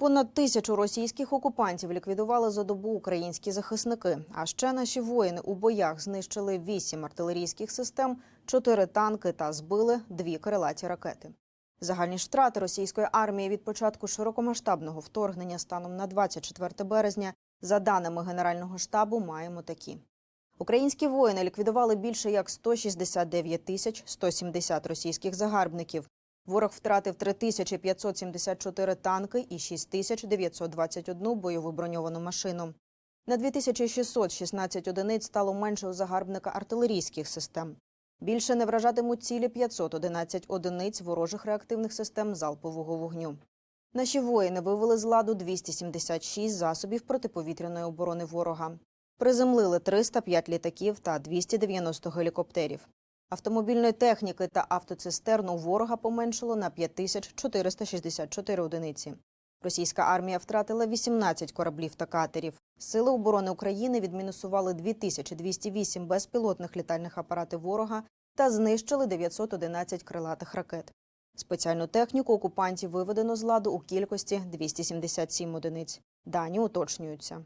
Понад тисячу російських окупантів ліквідували за добу українські захисники. А ще наші воїни у боях знищили вісім артилерійських систем, чотири танки та збили дві крилаті ракети. Загальні втрати російської армії від початку широкомасштабного вторгнення станом на 24 березня, за даними Генерального штабу, маємо такі. Українські воїни ліквідували більше як 169 тисяч 170 російських загарбників. Ворог втратив 3574 танки і 6921 бойову броньовану машину. На 2616 одиниць стало менше у загарбника артилерійських систем. Більше не вражатимуть цілі 511 одиниць ворожих реактивних систем залпового вогню. Наші воїни вивели з ладу 276 засобів протиповітряної оборони ворога. Приземлили 305 літаків та 290 гелікоптерів. Автомобільної техніки та автоцистерн у ворога поменшило на 5464 одиниці. Російська армія втратила 18 кораблів та катерів. Сили оборони України відмінусували 2208 безпілотних літальних апаратів ворога та знищили 911 крилатих ракет. Спеціальну техніку окупантів виведено з ладу у кількості 277 одиниць. Дані уточнюються.